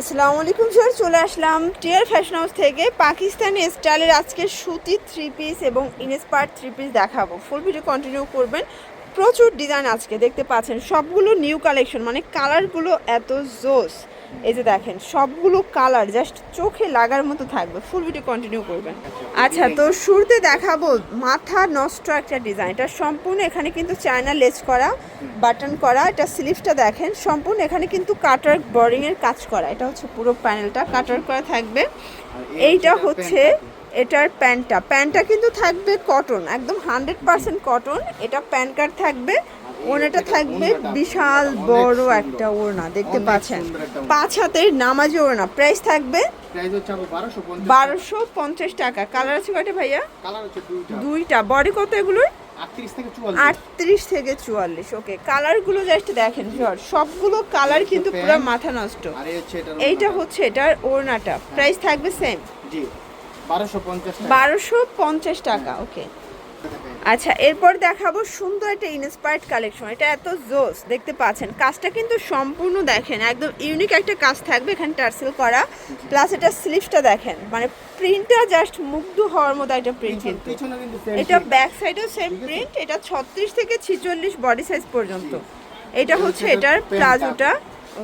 আসসালামু আলাইকুম স্যার চলে আসলাম টিয়ার ফ্যাশন হাউস থেকে পাকিস্তানি স্টাইলের আজকে সুতির থ্রি পিস এবং ইনস্পায়ার থ্রি পিস দেখাবো। ফুল ভিডিও কন্টিনিউ করবেন। প্রচুর ডিজাইন আজকে, দেখতে পাচ্ছেন। সবগুলো নিউ কালেকশন মানে কালারগুলো এত জোস এই যে দেখেন, সবগুলো কালার জাস্ট চোখে লাগার মতো থাকবে ফুল ভিডিও কন্টিনিউ করবেন। আচ্ছা তো শুরুতে দেখাবো মাথা নষ্ট একটা ডিজাইন এটা সম্পূর্ণ এখানে কিন্তু চায়না লেস করা বাটন করা, এটা স্লিভটা দেখেন, সম্পূর্ণ এখানে কিন্তু কাটার বোরিং এর কাজ করা। এটা হচ্ছে পুরো প্যানেলটা কাটার করা থাকবে। এইটা হচ্ছে এটার প্যান্টটা প্যান্টটা কিন্তু থাকবে কটন একদম হান্ড্রেড পার্সেন্ট কটন এটা প্যান কার্ড থাকবে ওনাটা থাকবে বিশাল বড় একটা ওড়না দেখতে পাচ্ছেন। পাঁচ হাতের নামাজি ওড়না প্রাইস থাকবে বারোশো পঞ্চাশ টাকা। কালার আছে কয়টা ভাইয়া? দুইটা। বডি কত এগুলোর? আটত্রিশ থেকে চুয়াল্লিশ। ওকে কালারগুলো জাস্ট দেখেন জর সবগুলো কালার কিন্তু পুরো মাথা নষ্ট। এইটা হচ্ছে এটার ওড়নাটা। প্রাইস থাকবে সেম। বারোশো পঞ্চাশ টাকা। ওকে আচ্ছা এরপর দেখাবো সুন্দর একটা ইনস্পায়ার্ড কালেকশন এটা এত জোস দেখতে পাচ্ছেন। কাজটা কিন্তু সম্পূর্ণ দেখেন একদম ইউনিক একটা কাজ থাকবে এখানে টার্সেল করা। প্লাস এটা স্লিভসটা দেখেন মানে প্রিন্টটা জাস্ট মুগ্ধ হওয়ার মতো একটা প্রিন্ট কিন্তু। এটা ব্যাক সাইডেও সেম প্রিন্ট এটা ছত্রিশ থেকে ছিচল্লিশ বডি সাইজ পর্যন্ত। এটা হচ্ছে এটার প্লাজোটা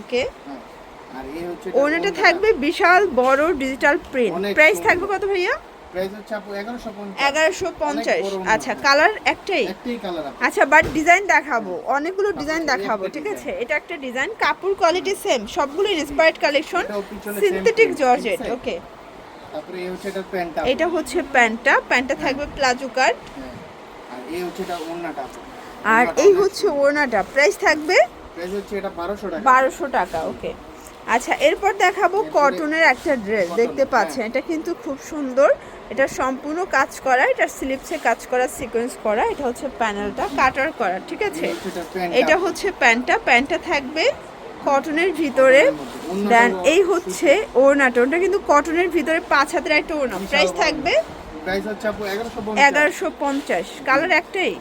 ওকে? হ্যাঁ। ওনাটা থাকবে বিশাল বড় ডিজিটাল প্রিন্ট প্রাইস থাকবে কত ভাইয়া? প্রাইস হচ্ছে আপু। আচ্ছা কালার একটাই? একটাই কালার আচ্ছা বাট ডিজাইন দেখাবো। অনেকগুলো ডিজাইন দেখাবো ঠিক আছে? এটা একটা ডিজাইন কাপড় কোয়ালিটি সেম সবগুলো inspired collection synthetic georgette okay তারপরে এই হচ্ছে এটার প্যান্টটা এটা হচ্ছে প্যান্টটা প্যান্টটা থাকবে প্লাজো কাট হ্যাঁ। আর এই হচ্ছে এটা ওড়নাটা আর এই হচ্ছে ওড়নাটা। প্রাইস থাকবে প্রাইস হচ্ছে এটা বারোশো টাকা। টাকা ওকে আচ্ছা এরপর দেখাবো কটনের একটা ড্রেস দেখতে পাচ্ছেন হ্যাঁ। এটা কিন্তু খুব সুন্দর। এটা সম্পূর্ণ কাজ করা এটা স্লিপসে কাজ করা সিকোয়েন্স করা এটা হচ্ছে প্যানেলটা কাটার করা ঠিক আছে। এটা হচ্ছে প্যান্টটা প্যান্টটা থাকবে কটনের ভিতরে। দেন এই হচ্ছে ওড়নাটা ওটা কিন্তু কটনের ভিতরে পাঁচ হাতের একটা ওড়না। প্রাইস থাকবে এগারোশো পঞ্চাশ। কালার একটাই?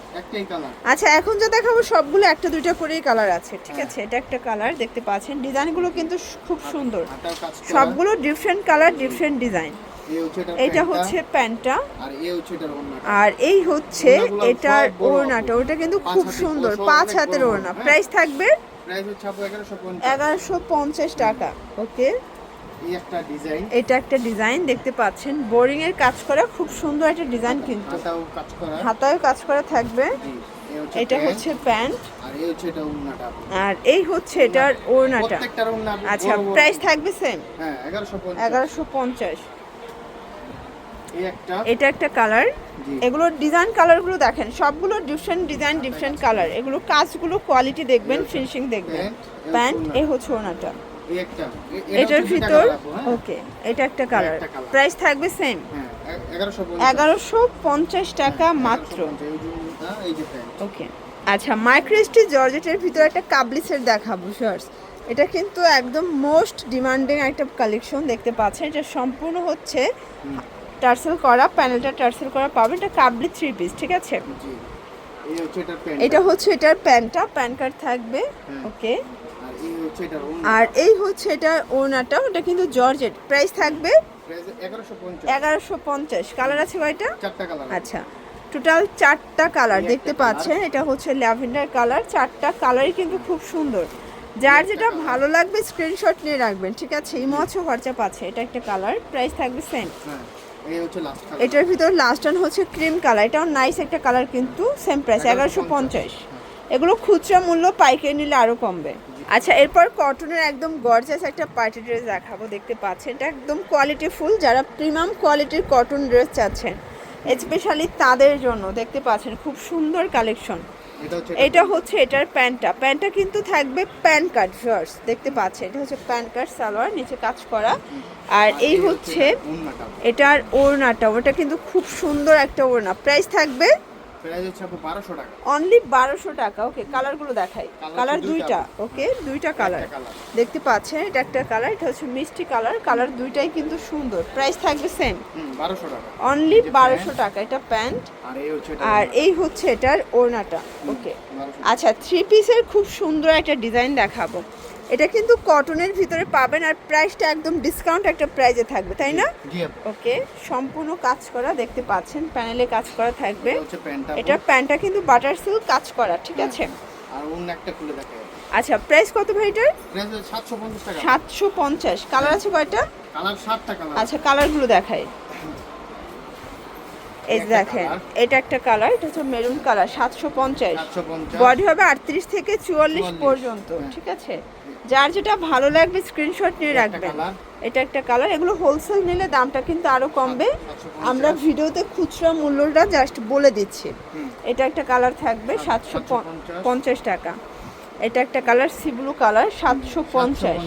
আচ্ছা এখন যা দেখাবো সবগুলো একটা দুইটা করেই কালার আছে ঠিক হ্যাঁ। আছে? এটা একটা কালার দেখতে পাচ্ছেন। ডিজাইনগুলো কিন্তু খুব সুন্দর। হাতাও কাজ করা। সবগুলো ডিফারেন্ট কালার ডিফারেন্ট ডিজাইন এটা হচ্ছে প্যান্টটা। আর এই হচ্ছে এটার ওড়নাটা। ওটা কিন্তু খুব সুন্দর পাঁচ হাতের ওড়না। হ্যাঁ। প্রাইস থাকবে প্রাইস হচ্ছে আপু 1150 এগারোশো পঞ্চাশ টাকা। ওকে। এটা একটা ডিজাইন দেখতে পাচ্ছেন। বোরিং এর কাজ করা খুব সুন্দর একটা ডিজাইন কিন্তু। হাতাও কাজ করা। হাতায় কাজ করা থাকবে। এটা হচ্ছে প্যান্ট। আর এই হচ্ছে এটার ওড়নাটা। আচ্ছা। প্রাইস থাকবে সেম। হ্যাঁ 1150 এগারোশো পঞ্চাশ। এটা একটা কালার। এগুলোর ডিজাইন কালারগুলো দেখেন সবগুলো ডিফারেন্ট ডিজাইন ডিফারেন্ট কালার এগুলো কাজগুলো কোয়ালিটি দেখবেন ফিনিশিং দেখবেন। প্যান্ট। এই হচ্ছে ওনাটা এ- এটার ভিতর হ্যাঁ? ওকে এটা একটা কালার প্রাইস থাকবে সেম হ্যাঁ এ- 1150 এগারোশো পঞ্চাশ টাকা হ্যাঁ, মাত্র। 1150 এই যে ওড়না, এই যে প্যান্ট ওকে। আচ্ছা মাইক্রোস্টি জর্জেটের ভিতরে একটা কাবলি সেট দেখাবো শার্টস এটা কিন্তু একদম মোস্ট ডিমান্ডিং একটা কালেকশন দেখতে পাচ্ছেন। এটা সম্পূর্ণ হচ্ছে টার্সেল করা প্যানেলটা টার্সেল করা পাবেন। এটা কাবলি থ্রি পিস ঠিক আছে? জি এই হচ্ছে এটার প্যান্ট। এটা হচ্ছে এটার প্যান্টটা প্যান কার্ড থাকবে হ্যাঁ। ওকে। আর এই হচ্ছে এটার এই ওনাটা ওটা কিন্তু জর্জেট। প্রাইস থাকবে এগারোশো পঞ্চাশ। কালার আছে কয়টা? আচ্ছা টোটাল চারটা কালার দেখতে পাচ্ছেন এটা হচ্ছে ল্যাভেন্ডার কালার। চারটা কালারই কিন্তু খুব সুন্দর। যার যেটা ভালো লাগবে স্ক্রিনশট নিয়ে রাখবেন ঠিক আছে? ইমো আছে হোয়াটসঅ্যাপ আছে এটা একটা কালার। প্রাইস থাকবে সেম হ্যাঁ এটার ভিতর লাস্ট ওয়ান হচ্ছে ক্রিম কালার এটাও নাইস একটা কালার কিন্তু সেম প্রাইস এগারোশো পঞ্চাশ। এগুলো খুচরা মূল্য পাইকারি নিলে আরও কমবে। আচ্ছা এরপর কটনের একদম গর্জাস একটা পার্টি ড্রেস দেখাবো দেখতে পাচ্ছেন। এটা একদম কোয়ালিটি ফুল যারা প্রিমিয়াম কোয়ালিটির কটন ড্রেস চাচ্ছেন স্পেশালি তাদের জন্য দেখতে পাচ্ছেন খুব সুন্দর কালেকশন এটা হচ্ছে এটার প্যান্টটা। প্যান্টটা কিন্তু থাকবে প্যান কার্ড ফার্স দেখতে পাচ্ছেন এটা হচ্ছে প্যান কার্ড সালোয়ার নিচে কাজ করা। আর এই হচ্ছে এটার ওড়নাটা। ওটা কিন্তু খুব সুন্দর একটা ওড়না। প্রাইস থাকবে প্রাইস হচ্ছে আপু 1200 টাকা। অনলি বারোশো টাকা ওকে কালারগুলো দেখাই। কালার দুইটা। ওকে দুইটা কালার দেখতে পাচ্ছেন এটা একটা কালার এটা হচ্ছে মিষ্টি কালার কালার দুইটাই কিন্তু সুন্দর। প্রাইস থাকবে সেম হুম 1200 টাকা। অনলি এই যে বারোশো pant, টাকা এটা প্যান্ট। আর এই হচ্ছে এটা আর এই হচ্ছে এটার ওড়নাটা ওকে আচ্ছা থ্রি পিসের খুব সুন্দর একটা ডিজাইন দেখাবো। এটা কিন্তু কটনের ভিতরে পাবেন আর প্রাইসটা একদম ডিসকাউন্ট একটা প্রাইজে থাকবে তাই না? জি ওকে সম্পূর্ণ কাজ করা দেখতে পাচ্ছেন প্যানেলে কাজ করা থাকবে। এটা প্যান্টটা কিন্তু বাটার সিল্ক কাজ করা ঠিক আছে? আর একটা খুলে আচ্ছা প্রাইস কত ভাই এটার? সাতশো পঞ্চাশ কালার আছে কয়টা? কালার সাতটা কালার আচ্ছা কালারগুলো দেখাই। এই দেখেন এটা একটা কালার এটা হচ্ছে মেরুন কালার সাতশো পঞ্চাশ। বডি হবে আটত্রিশ থেকে চুয়াল্লিশ 44 পর্যন্ত হ্যাঁ। ঠিক আছে? যার যেটা ভালো লাগবে স্ক্রিনশট নিয়ে রাখবেন। এটা একটা কালার এগুলো হোলসেল নিলে দামটা কিন্তু আরও কমবে। আমরা ভিডিওতে খুচরা মূল্যটা জাস্ট বলে দিচ্ছি। এটা একটা কালার থাকবে সাতশো সাতশো পঞ্চাশ। পঞ্চাশ টাকা। এটা একটা কালার সি ব্লু কালার সাতশো পঞ্চাশ।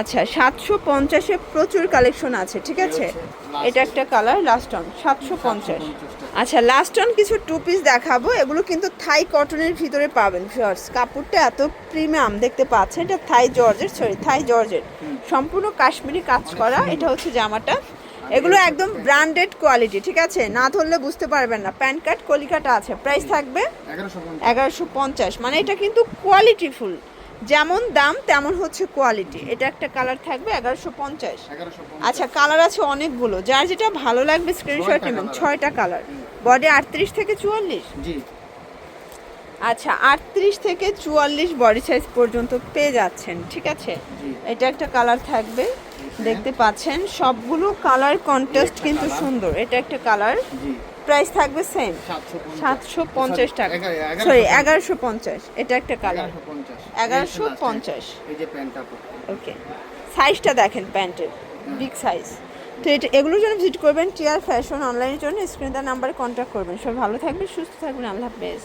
আচ্ছা সাতশো পঞ্চাশে প্রচুর কালেকশন আছে ঠিক আছে? এটা একটা কালার লাস্ট অন সাতশো পঞ্চাশ। আচ্ছা লাস্ট অন কিছু টু পিস দেখাবো এগুলো কিন্তু থাই কটনের ভিতরে পাবেন ফিয়ার্স কাপড়টা এত প্রিমিয়াম দেখতে পাচ্ছেন এটা থাই জর্জের সরি থাই জর্জের সম্পূর্ণ কাশ্মীরি কাজ করা এটা হচ্ছে জামাটা। এগুলো একদম ব্র্যান্ডেড কোয়ালিটি ঠিক আছে? না ধরলে বুঝতে পারবেন না। প্যান কার্ড কলিকাটা আছে প্রাইস থাকবে এগারোশো পঞ্চাশ। মানে এটা কিন্তু কোয়ালিটি ফুল যেমন দাম তেমন হচ্ছে কোয়ালিটি এটা একটা কালার থাকবে এগারোশো পঞ্চাশ। আচ্ছা কালার আছে অনেকগুলো। যার যেটা ভালো লাগবে স্ক্রিনশট নেবেন। ছয়টা কালার বডি আটত্রিশ থেকে চুয়াল্লিশ? আচ্ছা আটত্রিশ থেকে চুয়াল্লিশ বডি সাইজ পর্যন্ত পেয়ে যাচ্ছেন ঠিক আছে? এটা একটা কালার থাকবে দেখতে পাচ্ছেন। সবগুলো কালার কন্ট্রাস্ট কিন্তু সুন্দর। এটা একটা কালার প্রাইস থাকবে সেম সাতশো পঞ্চাশ। টাকা। এগারোশো সরি পঞ্চাশ। এগারোশো পঞ্চাশ। এটা একটা কালার এগারোশো পঞ্চাশ। ওকে সাইজটা দেখেন প্যান্টের। বিগ সাইজ তো এটা এগুলোর জন্য ভিজিট করবেন টিয়ার ফ্যাশন অনলাইনের জন্য। স্ক্রিন তার নাম্বারে কন্ট্যাক্ট করবেন। সব ভালো থাকবেন সুস্থ থাকবেন। আল্লাহ হাফেজ।